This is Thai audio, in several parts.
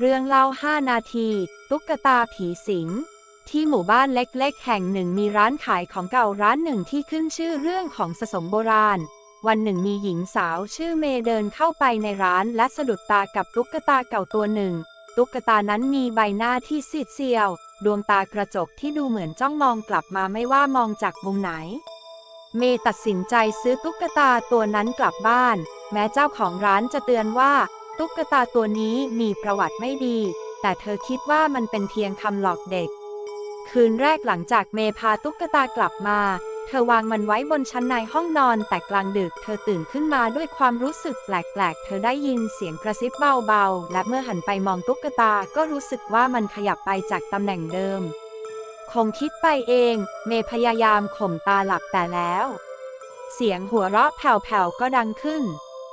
เรื่องเล่า 5 นาที ตุ๊กตาผีสิง ที่หมู่บ้านเล็กๆ แห่งหนึ่งมีร้านขายของเก่าร้านหนึ่งที่ขึ้นชื่อเรื่องของสะสมโบราณ วันหนึ่งมีหญิงสาวชื่อเมย์เดินเข้าไปในร้านและสะดุดตากับตุ๊กตาเก่าตัวหนึ่ง ตุ๊กตานั้นมีใบหน้าที่ซีดเซียว ดวงตากระจกที่ดูเหมือนจ้องมองกลับมาไม่ว่ามองจากมุมไหน เมย์ตัดสินใจซื้อตุ๊กตาตัวนั้นกลับบ้าน แม้เจ้าของร้านจะเตือนว่า ตุ๊กตาตัวนี้มีประวัติไม่ดี แต่เธอคิดว่ามันเป็นเพียงคำหลอกเด็ก คืนแรกหลังจากเมพาตุ๊กตากลับมา เธอวางมันไว้บนชั้นในห้องนอนแต่กลางดึกเธอตื่นขึ้นมาด้วยความรู้สึกแปลกๆ เธอได้ยินเสียงกระซิบเบาๆ และเมื่อหันไปมองตุ๊กตาก็รู้สึกว่ามันขยับไปจากตำแหน่งเดิม คงคิดไปเอง เมพยายามข่มตาหลับแต่แล้ว เสียงหัวเราะแผ่วๆก็ดังขึ้น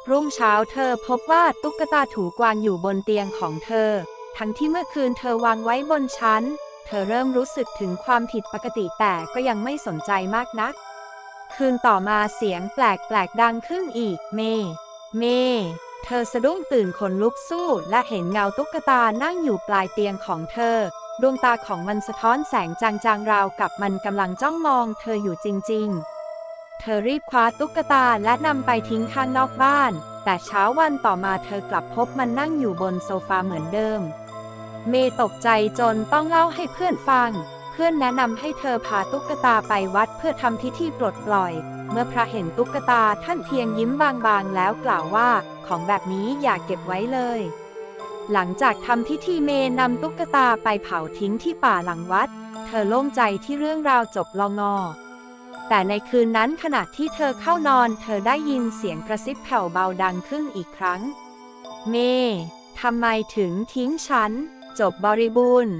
รุ่งเช้าเธอพบว่าตุ๊กตาถูกวางอยู่บนเตียงของเธอ ทั้งที่เมื่อคืนเธอวางไว้บนชั้น เธอเริ่มรู้สึกถึงความผิดปกติแต่ก็ยังไม่สนใจมากนัก คืนต่อมาเสียงแปลกๆดังขึ้นอีก เม เม เธอสะดุ้งตื่นขนลุกสู้ และเห็นเงาตุ๊กตานั่งอยู่ปลายเตียงของเธอ ดวงตาของมันสะท้อนแสงจางๆราวกับมันกำลังจ้องมอง เธออยู่จริง ๆ เธอรีบคว้าตุ๊กตาและนำไปทิ้งข้างนอกบ้าน แต่เช้าวันต่อมาเธอกลับพบมันนั่งอยู่บนโซฟาเหมือนเดิม เมย์ตกใจจนต้องเล่าให้เพื่อนฟัง เพื่อนแนะนำให้เธอพาตุ๊กตาไปวัดเพื่อทำพิธีปลดปล่อย เมื่อพระเห็นตุ๊กตาท่านเพียงยิ้มบางๆ แล้วกล่าวว่า ของแบบนี้อย่าเก็บไว้เลย หลังจากทำพิธีเมย์นำตุ๊กตาไปเผาทิ้งที่ป่าหลังวัด เธอโล่งใจที่เรื่องราวจบลงอ แต่ในคืนนั้นขณะที่เธอเข้านอน เธอได้ยินเสียงกระซิบแผ่วเบาดังขึ้นอีกครั้ง เม ทำไมถึงทิ้งฉัน จบบริบูรณ์